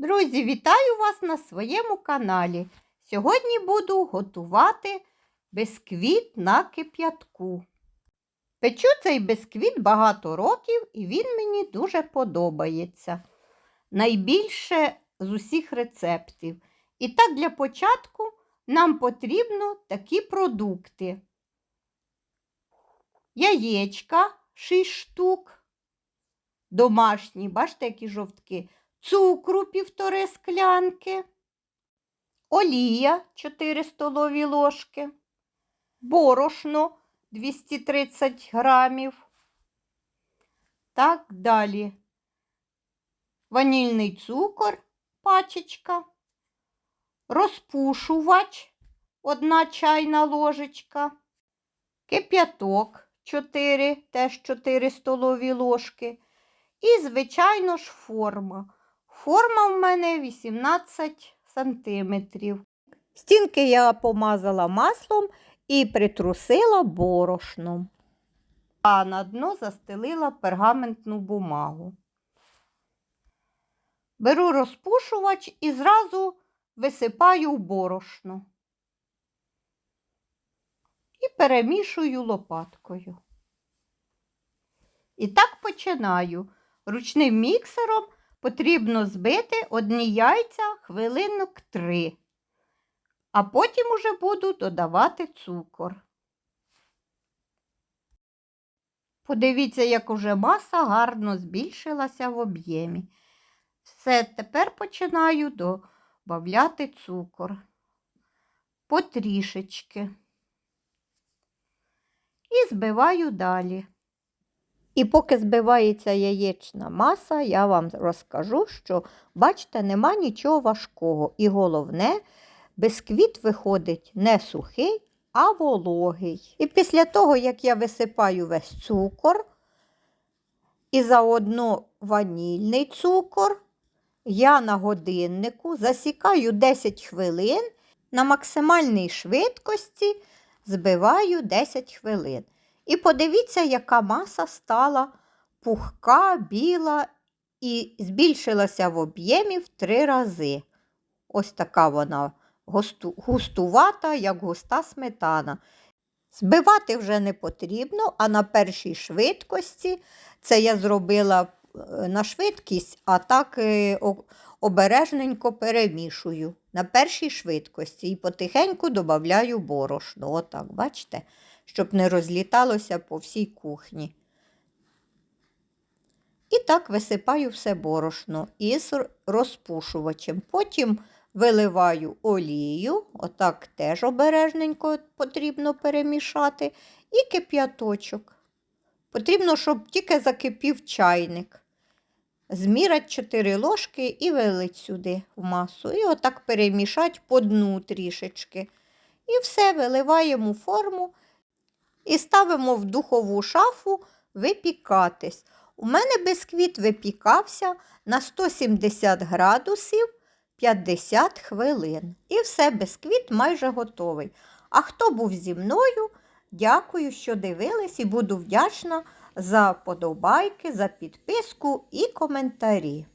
Друзі, вітаю вас на своєму каналі. Сьогодні буду готувати бисквіт на кип'ятку. Печу цей бисквіт багато років і він мені дуже подобається. Найбільше з усіх рецептів. І так для початку нам потрібно такі продукти. Яєчка 6 штук. Домашні, бачите, які жовтки цукру півтори склянки, олія 4 столові ложки, борошно 230 грамів. Так далі. Ванільний цукор, пачечка, розпушувач 1 чайна ложечка, кип'яток 4, теж 4 столові ложки. І, звичайно ж, форма. Форма в мене 18 сантиметрів. Стінки я помазала маслом і притрусила борошном. А на дно застелила пергаментну бумагу. Беру розпушувач і зразу висипаю в борошно. І перемішую лопаткою. І так починаю. Ручним міксером потрібно збити одні яйця хвилинок три, а потім уже буду додавати цукор. Подивіться, як уже маса гарно збільшилася в об'ємі. Все, тепер починаю додавати цукор потрішечки і збиваю далі. І поки збивається яєчна маса, я вам розкажу, що, бачите, нема нічого важкого. І головне, бисквіт виходить не сухий, а вологий. І після того, як я висипаю весь цукор і заодно ванільний цукор, я на годиннику засікаю 10 хвилин на максимальній швидкості збиваю 10 хвилин. І подивіться, яка маса стала пухка, біла і збільшилася в об'ємі в три рази. Ось така вона густу, густувата, як густа сметана. Збивати вже не потрібно, а на першій швидкості це я зробила е, на швидкість, а так е, обережненько перемішую на першій швидкості і потихеньку додаю борошно. Отак, бачите? Щоб не розліталося по всій кухні. І так висипаю все борошно із розпушувачем. Потім виливаю олію, отак теж обережненько потрібно перемішати, і кип'яточок. Потрібно, щоб тільки закипів чайник. Змірять 4 ложки і вилить сюди в масу. І отак перемішати по дну трішечки. І все виливаємо форму і ставимо в духову шафу випікатись. У мене бисквіт випікався на 170 градусів 50 хвилин. І все, бисквіт майже готовий. А хто був зі мною, дякую, що дивились, і буду вдячна за подобайки, за підписку і коментарі.